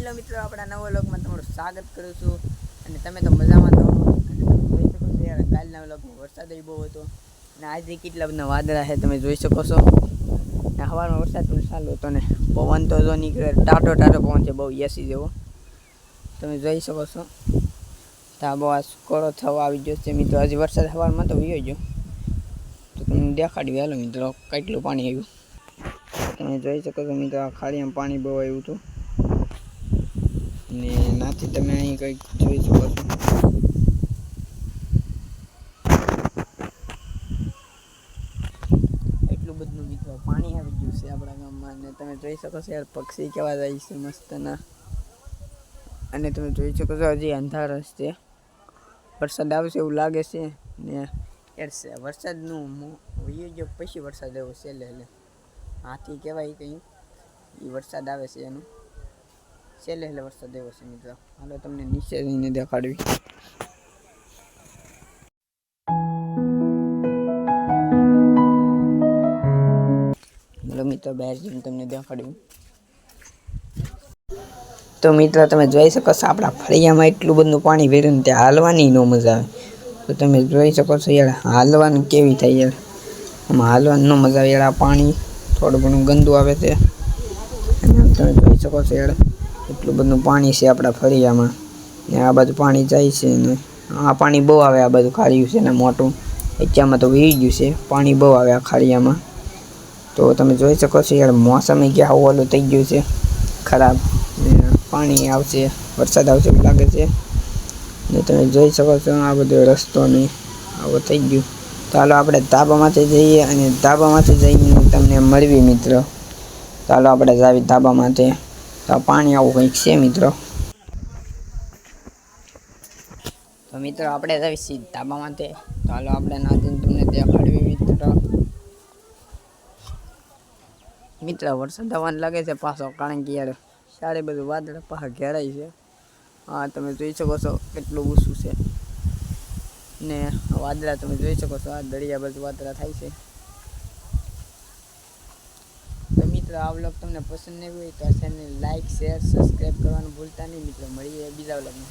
Hello મિત્રો, આપણા નવો વ્લોગમાં તમારું સ્વાગત કરું છું. અને તમે તો મજામાં તો જોઈ શકો છો યાર, કાલના વ્લોગમાં વરસાદ બહુ હતો. અને આજે કેટલા બધા વાદળા છે, તમે જોઈ શકો છો. ને હવામાં વરસાદ પણ ચાલુ હતો ને, પવન તો જો નીકળે, ટાટો ટાટો પવન છે, બહુ એસી જેવો. તમે જોઈ શકો છો. ધાબો આ કોરો થવા આવી ગયો છે, મિત્રો. હજી વરસાદ હવારમાં તો વયો ગયો. તો તમને દેખાડ્યું હેલો મિત્રો, કેટલું પાણી આવ્યું. તમે જોઈ શકો છો, મિત્રો, આ ખાડીમાં પાણી બહુ આવ્યું હતું. ને નાથી તમે અહીં કંઈક જોઈ શકો છો. એટલું બધું મિત્રો પાણી આવી ગયું છે આપણા ગામમાં. ને તમે જોઈ શકો છો યાર, પક્ષી કેવા જાય છે મસ્તના. અને તમે જોઈ શકો છો હજી અંધાર જ છે. વરસાદ આવશે એવું લાગે છે. ને યાર સે- વરસાદનું વહી ગયો પછી વરસાદ એવો છે લે હાથી કહેવાય કંઈ. એ વરસાદ આવે છે એનું. છેલ્લે છેલ્લે વરસાદ આવ્યો છે મિત્રો. હાલો તમને નીચે જઈને દેખાડવી. બોલો મિત્રો, બહાર જઈને તમને દેખાડ્યું તો મિત્રો, તમે જોઈ શકો છો આપણા ફળિયામાં એટલું બધું પાણી ભર્યું ને ત્યાં હાલવાની ન મજા આવે. તો તમે જોઈ શકો છો યાર, હાલવાનું કેવી થાય યાર. આમાં હાલવાની ન મજા આવે યાર, આ પાણી થોડું ઘણું ગંદુ આવે છે. તમે જોઈ શકો છો યાર એટલું બધું પાણી છે આપણા ફળિયામાં. ને આ બાજુ પાણી જાય છે ને આ પાણી બહુ આવે, આ બાજુ ખાડ્યું છે ને મોટું. એચ્યામાં તો વી ગયું છે, પાણી બહુ આવે આ ખારિયામાં. તો તમે જોઈ શકો છો યાર, મોસમ ક્યાં ઓલું થઈ ગયું છે. ખરાબ. પાણી આવશે, વરસાદ આવશે એવું લાગે છે. ને તમે જોઈ શકો છો આ બધો રસ્તો ને આવો થઈ ગયું. ચાલો આપણે ધાબામાંથી જઈએ અને ધાબામાંથી જઈને તમને મળવી મિત્રો. ચાલો આપણે જાવી ધાબામાંથી. પાણી આવું કંઈક છે મિત્રો. તો મિત્રો, આપણે જાવી છીએ ધાબામાંથી તો. હાલો આપણે નાદીન તમને દેખાડવી મિત્રો. મિત્ર, વરસાદ આવવાનું લાગે છે પાછો, કારણ કે યાર સારી બધું વાદળ પાછા ઘેરાય છે. હા, તમે જોઈ શકો છો કેટલું ઓછું છે. ને વાદળા તમે જોઈ શકો છો, આ દરિયા બધું વાદળા થાય છે તો મિત્રો, આ વ્લોગ તમને પસંદ નહીં હોય તો આ ચેનલ લાઈક શેર સબસ્ક્રાઈબ કરવાનું ભૂલતા નહીં. મિત્રો, મળીએ બીજા વ્લોગમાં